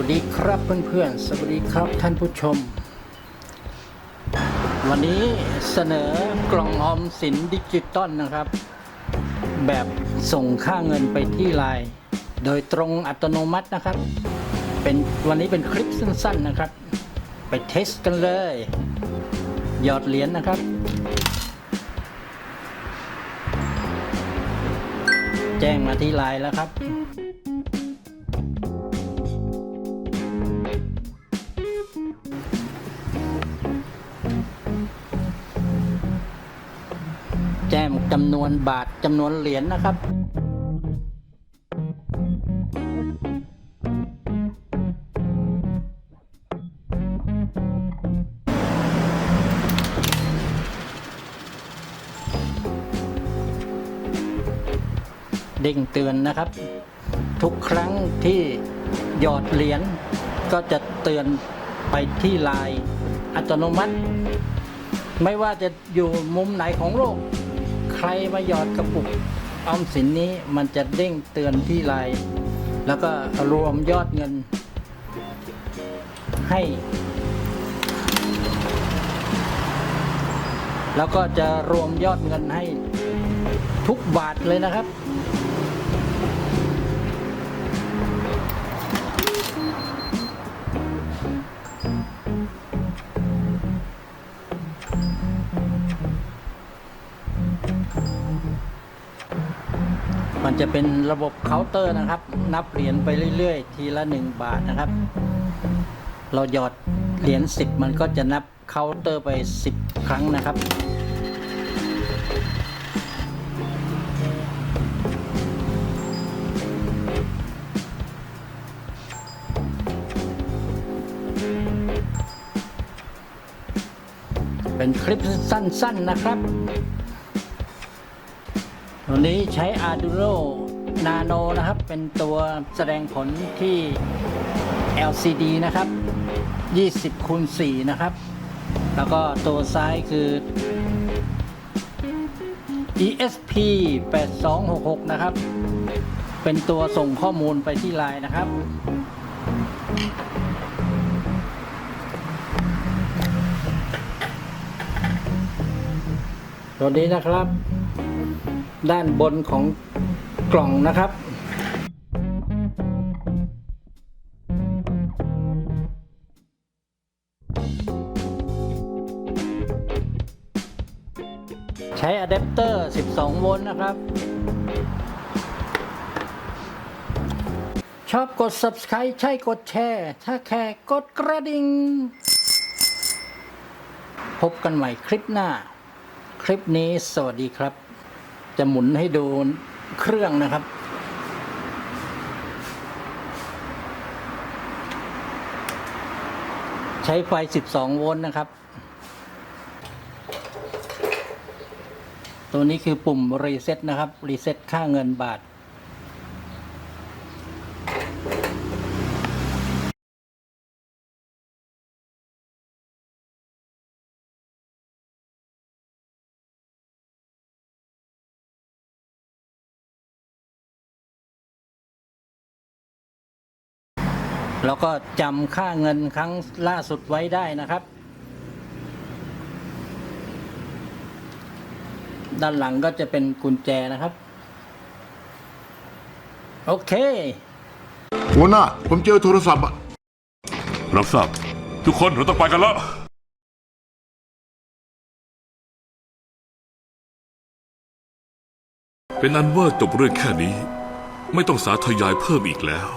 วัสดีครับเพื่อนๆ สวัสดีครับท่านผู้ชม วันนี้เสนอกล่องออมสินดิจิตอลนะครับ แบบส่งค่าเงินไปที่ไลน์โดยตรงอัตโนมัตินะครับ เป็นวันนี้เป็นคลิปสั้นๆนะครับ ไปเทสกันเลย หยอดเหรียญนะครับ แจ้งมาที่ไลน์แล้วครับ แจ้งจำนวนบาทจำนวนเหรียญนะครับเด้งเตือนนะครับ ทุกครั้งที่หยอดเหรียญก็จะเตือนไปที่ลน์อัตโนมัติ ไม่ว่าจะอยู่มุมไหนของโลก ใครมาหยอดกระปุกออมสินนี้มันจะเด้งเตือนที่ไลน์แล้วก็รวมยอดเงิน ให้ แล้วก็จะรวมยอดเงินให้ทุกบาทเลยนะครับ จะเป็นระบบเคาน์เตอร์นะครับ นับเหรียญไปเรื่อยๆ ทีละ 1 บาทนะครับ เราหยอดเหรียญ10 มันก็จะนับเคาน์เตอร์ไป 10 ครั้งนะครับเป็นคลิปสั้นๆนะครับ วันนี้ใช้ Arduino Nano นะครับ เป็นตัวแสดงผลที่ LCD นะครับ 20คูณ4นะครับ แล้วก็ตัวซ้ายคือ ESP 8266 นะครับ เป็นตัวส่งข้อมูลไปที่ไลน์นะครับ ตัวนี้นะครับ ด้านบนของกล่องนะครับใช้อะแดปเตอร์ 12 โวลต์นะครับ ชอบกด subscribe ใช่กดแชร์ ถ้าแค่กดกระดิ่ง พบกันใหม่คลิปหน้า คลิปนี้สวัสดีครับ จะหมุนให้ดูเครื่องนะครับ ใช้ไฟ 12 โวลต์นะครับ ตัวนี้คือปุ่มรีเซ็ตนะครับ รีเซ็ตค่าเงินบาท แล้วก็จำค่าเงินครั้งล่าสุดไว้ได้นะครับ ด้านหลังก็จะเป็นกุญแจนะครับ โอเค หัวหน้า ผมเจอโทรศัพท์อะรับทราบทุกคนเราต้องไปกันแล้ว เป็นอันว่าจบเรื่องแค่นี้ ไม่ต้องสาธยายเพิ่มอีกแล้ว